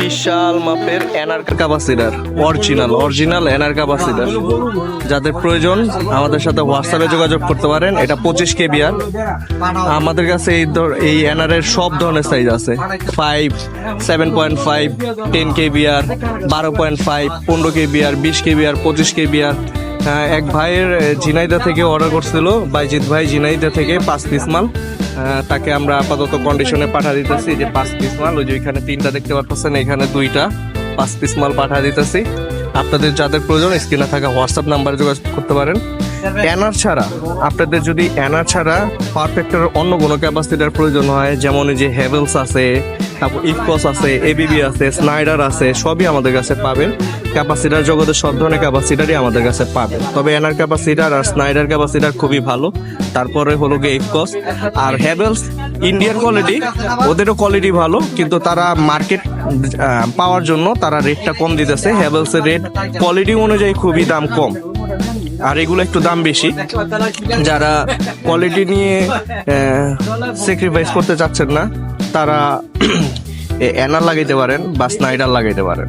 বিশাল মাপের এনার capacitor. Original original এনার ক্যাপাসিটার। যাদের প্রয়োজন আমাদের সাথে হোয়াটসঅ্যাপে যোগাযোগ করতে পারেন। এটা পঁচিশ কেবি আর। আমাদের কাছে এই ধর- এই এনআর এর সব ধরনের সাইজ আছে। Five seven point five ten KB আর বারো পয়েন্ট ফাইভ পনেরো কেবি আর বিশ কেবি আর পঁচিশ কেবি আর। এক ভাইয়ের আহ, ঝিনাইদা থেকে অর্ডার করছিল। বাইজিৎ ভাই ঝিনাইদা থেকে পাঁচ পিস মাল। তাকে আমরা আপাতত কন্ডিশনে পাঠা দিতেছি যে পাঁচ পিস মাল, ওই যে ওইখানে তিনটা দেখতে পাচ্ছেন এখানে দুইটা পাঁচ পিস মাল পাঠা দিতেছি। আপনাদের যাদের প্রয়োজন স্ক্রিনে থাকা হোয়াটসঅ্যাপ নাম্বারে যোগাযোগ করতে পারেন। এনার ছাড়া, আপনাদের যদি এনার ছাড়া পারফেক্টের অন্য কোনো ক্যাপাসিটার প্রয়োজন হয়, যেমন এই যে হেভেলস আছে, তারপর ইফকস আছে এবিবি আছে স্নাইডার আছে, সবই আমাদের কাছে পাবেন। ক্যাপাসিটার জগতের সব ধরনের ক্যাপাসিটারই আমাদের কাছে পাবেন তবে এনার ক্যাপাসিটার আর স্নাইডার ক্যাপাসিটার খুবই ভালো। তারপরে হলো গিয়ে ইফকস আর হ্যাভেলস ইন্ডিয়ান কোয়ালিটি ওদেরও কোয়ালিটি ভালো, কিন্তু তারা মার্কেট পাওয়ার জন্য তারা রেটটা কম দিতেছে। হ্যাভেলসের রেট কোয়ালিটি অনুযায়ী খুবই দাম কম। আর এগুলো একটু দাম বেশি। যারা কোয়ালিটি নিয়ে স্যাক্রিফাইস করতে চাচ্ছেন না, তারা এনার লাগাইতে পারেন বা স্নাইডার লাগাইতে পারেন।